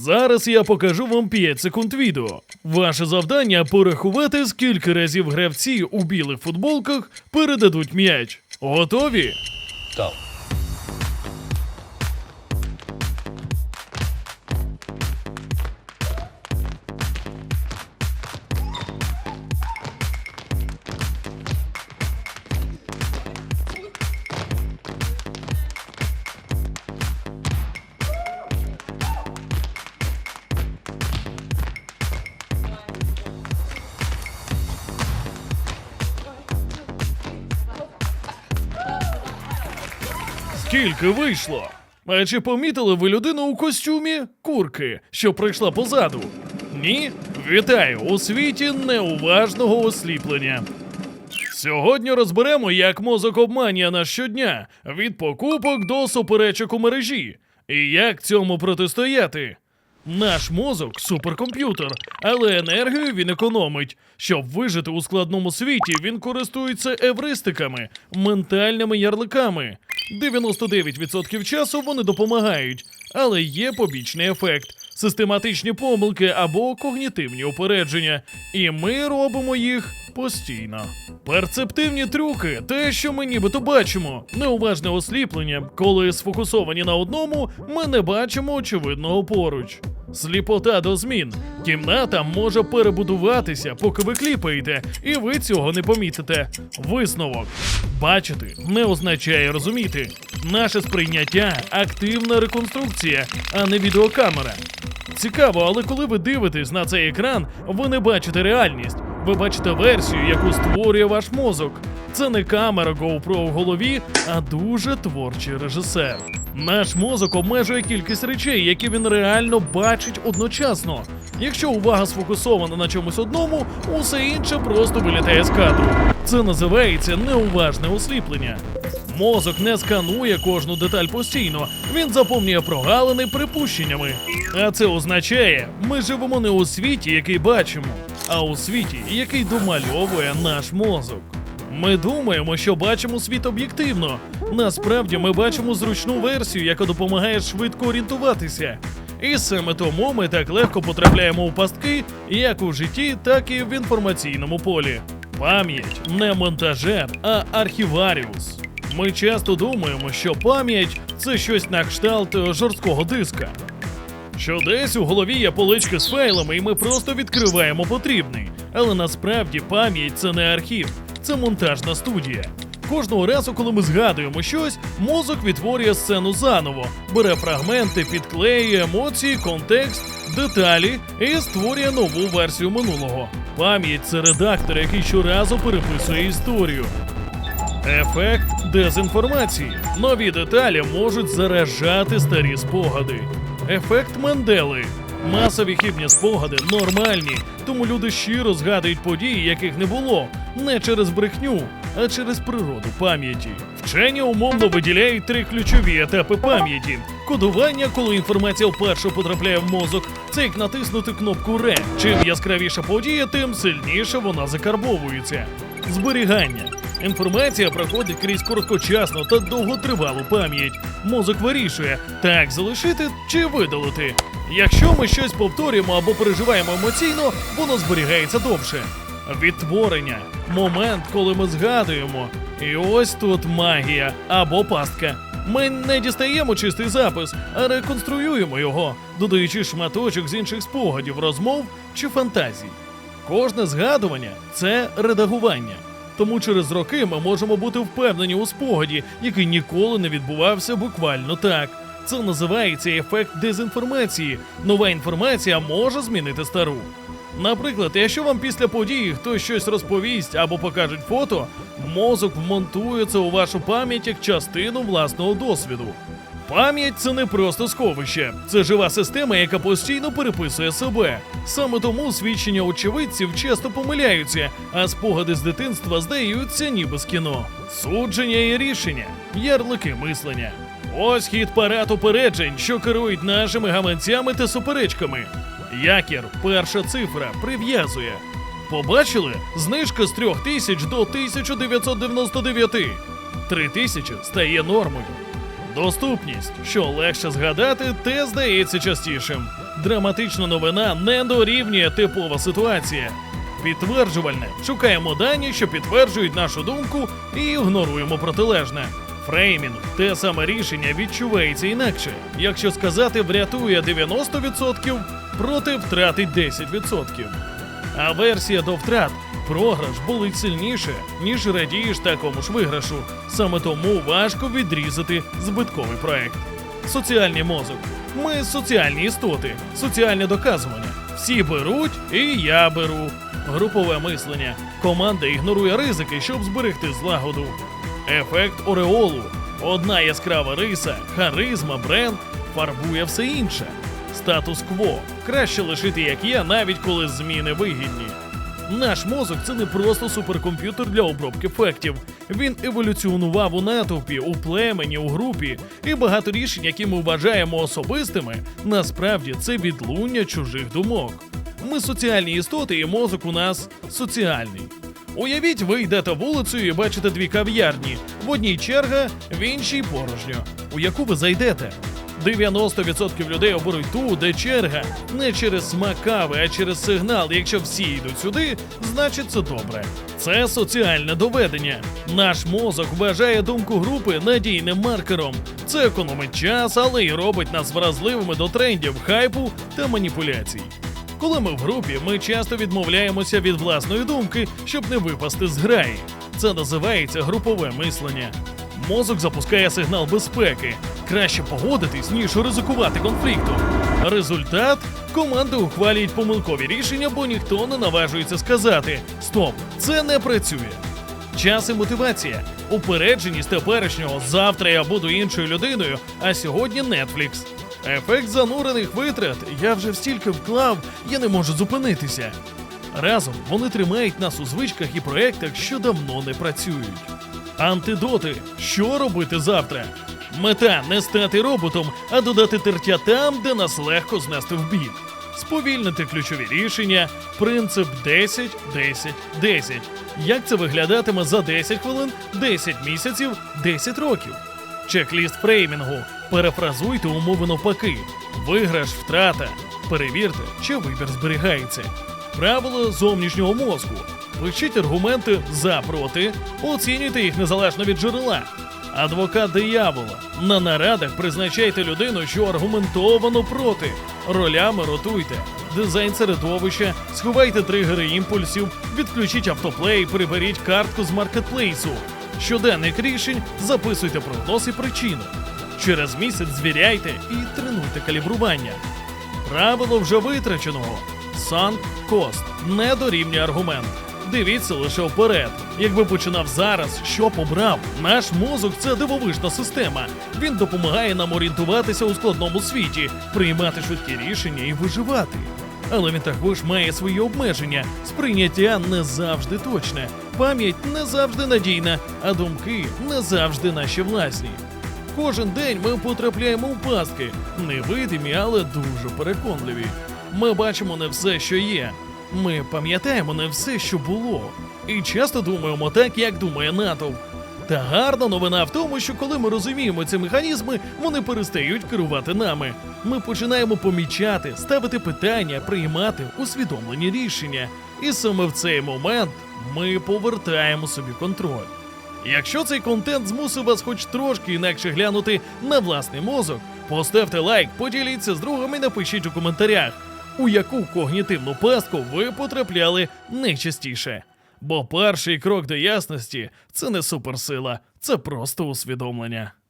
Зараз я покажу вам 5 секунд відео. Ваше завдання порахувати, скільки разів гравці у білих футболках передадуть м'яч. Готові? Go. Скільки вийшло? А чи помітили ви людину у костюмі курки, що прийшла позаду? Ні? Вітаю у світі неуважного осліплення. Сьогодні розберемо, як мозок обманює нас щодня від покупок до суперечок у мережі, і як цьому протистояти. Наш мозок суперкомп'ютер, але енергію він економить. Щоб вижити у складному світі, він користується евристиками, ментальними ярликами. 99% часу вони допомагають, але є побічний ефект систематичні помилки або когнітивні упередження, і ми робимо їх постійно. Перцептивні трюки, те, що ми нібито бачимо, неуважне осліплення, коли сфокусовані на одному, ми не бачимо очевидного поруч. Сліпота до змін. Кімната може перебудуватися, поки ви кліпаєте, і ви цього не помітите. Висновок. Бачити не означає розуміти. Наше сприйняття активна реконструкція, а не відеокамера. Цікаво, але коли ви дивитесь на цей екран, ви не бачите реальність. Ви бачите версію, яку створює ваш мозок. Це не камера GoPro в голові, а дуже творчий режисер. Наш мозок обмежує кількість речей, які він реально бачить одночасно. Якщо увага сфокусована на чомусь одному, усе інше просто вилітає з кадру. Це називається неуважне осліплення. Мозок не сканує кожну деталь постійно, він заповнює прогалини припущеннями. А це означає, ми живемо не у світі, який бачимо, а у світі, який домальовує наш мозок. Ми думаємо, що бачимо світ об'єктивно. Насправді ми бачимо зручну версію, яка допомагає швидко орієнтуватися. І саме тому ми так легко потрапляємо у пастки як у житті, так і в інформаційному полі. Пам'ять не монтажер, а архіваріус. Ми часто думаємо, що пам'ять це щось на кшталт жорсткого диска. Що десь у голові є полички з файлами, і ми просто відкриваємо потрібний. Але насправді пам'ять це не архів, це монтажна студія. Кожного разу, коли ми згадуємо щось, мозок відтворює сцену заново, бере фрагменти, підклеює емоції, контекст, деталі і створює нову версію минулого. Пам'ять це редактор, який щоразу переписує історію. Ефект дезінформації. Нові деталі можуть заражати старі спогади. Ефект Мандели. Масові хибні спогади нормальні, тому люди щиро згадують події, яких не було, не через брехню, а через природу пам'яті. Вчені умовно виділяють три ключові етапи пам'яті: кодування, коли інформація вперше потрапляє в мозок, це як натиснути кнопку РЕ. Чим яскравіша подія, тим сильніше вона закарбовується. Зберігання. Інформація проходить крізь короткочасну та довготривалу пам'ять. Мозок вирішує, так залишити чи видалити. Якщо ми щось повторюємо або переживаємо емоційно, воно зберігається довше. Відтворення момент, коли ми згадуємо. І ось тут магія або пастка. Ми не дістаємо чистий запис, а реконструюємо його, додаючи шматочок з інших спогадів, розмов чи фантазій. Кожне згадування це редагування. Тому через роки ми можемо бути впевнені у спогаді, який ніколи не відбувався буквально так. Це називається ефект дезінформації. Нова інформація може змінити стару. Наприклад, якщо вам після події хтось щось розповість або покажуть фото, мозок вмонтує це у вашу пам'ять як частину власного досвіду. Пам'ять це не просто сховище, це жива система, яка постійно переписує себе. Саме тому свідчення очевидців часто помиляються, а спогади з дитинства здаються ніби з кіно. Судження і рішення, ярлики мислення. Ось хід парад упереджень, що керують нашими гаманцями та суперечками. Якір, перша цифра, прив'язує. Побачили? Знижка з 3000 до 1999. 3000 стає нормою. Доступність, що легше згадати, те здається частішим. Драматична новина не дорівнює типова ситуація. Підтверджувальне. Шукаємо дані, що підтверджують нашу думку, і ігноруємо протилежне. Фреймінг те саме рішення відчувається інакше. Якщо сказати врятує 90%, проти втратить 10%. А версія до втрат програш болить сильніше, ніж радієш такому ж виграшу. Саме тому важко відрізати збитковий проект. Соціальний мозок. Ми соціальні істоти, соціальне доказування. Всі беруть, і я беру. Групове мислення. Команда ігнорує ризики, щоб зберегти злагоду. Ефект ореолу. Одна яскрава риса, харизма, бренд фарбує все інше. Статус-кво. Краще лишити як є, навіть коли зміни вигідні. Наш мозок це не просто суперкомп'ютер для обробки фактів. Він еволюціонував у натовпі, у племені, у групі, і багато рішень, які ми вважаємо особистими, насправді це відлуння чужих думок. Ми соціальні істоти, і мозок у нас соціальний. Уявіть, ви йдете вулицею і бачите дві кав'ярні. В одній черга, в іншій порожньо. У яку ви зайдете? 90% людей оберуть ту, де черга не через смак кави, а через сигнал. Якщо всі йдуть сюди, значить це добре. Це соціальне доведення. Наш мозок вважає думку групи надійним маркером. Це економить час, але й робить нас вразливими до трендів, хайпу та маніпуляцій. Коли ми в групі, ми часто відмовляємося від власної думки, щоб не випасти з граї. Це називається групове мислення. Мозок запускає сигнал безпеки. Краще погодитись, ніж ризикувати конфліктом. Результат команди ухвалюють помилкові рішення, бо ніхто не наважується сказати: Стоп, це не працює. Час і мотивація. Упередженість теперішнього завтра я буду іншою людиною, а сьогодні Netflix. Ефект занурених витрат. Я вже стільки вклав, я не можу зупинитися. Разом вони тримають нас у звичках і проектах, що давно не працюють. Антидоти. Що робити завтра? Мета не стати роботом, а додати тертя там, де нас легко знести в бік. Сповільнити ключові рішення, принцип 10, 10, 10. Як це виглядатиме за 10 хвилин, 10 місяців, 10 років? Чек-ліст фреймінгу. Перефразуйте умови навпаки. Виграш, втрата. Перевірте, чи вибір зберігається. Правило зовнішнього мозку. Пишіть аргументи за проти, оцінюйте їх незалежно від джерела. Адвокат диявола. На нарадах призначайте людину, що аргументовано проти. Ролями ротуйте. Дизайн середовища, сховайте тригери імпульсів, відключіть автоплей, приберіть картку з маркетплейсу. Щоденник рішень записуйте прогноз і причину. Через місяць звіряйте і тренуйте калібрування. Правило вже витраченого. Sunk cost не дорівнює аргумент. Дивіться лише вперед. Якби починав зараз, що побрав? Наш мозок це дивовижна система. Він допомагає нам орієнтуватися у складному світі, приймати швидкі рішення і виживати. Але він також має свої обмеження. Сприйняття не завжди точне, пам'ять не завжди надійна, а думки не завжди наші власні. Кожен день ми потрапляємо в пастки, невидимі, але дуже переконливі. Ми бачимо не все, що є. Ми пам'ятаємо не все, що було. І часто думаємо так, як думає натовп. Та гарна новина в тому, що коли ми розуміємо ці механізми, вони перестають керувати нами. Ми починаємо помічати, ставити питання, приймати усвідомлені рішення. І саме в цей момент ми повертаємо собі контроль. Якщо цей контент змусив вас хоч трошки інакше глянути на власний мозок, поставте лайк, поділіться з другом і напишіть у коментарях, у яку когнітивну пастку ви потрапляли найчастіше. Бо перший крок до ясності це не суперсила, це просто усвідомлення.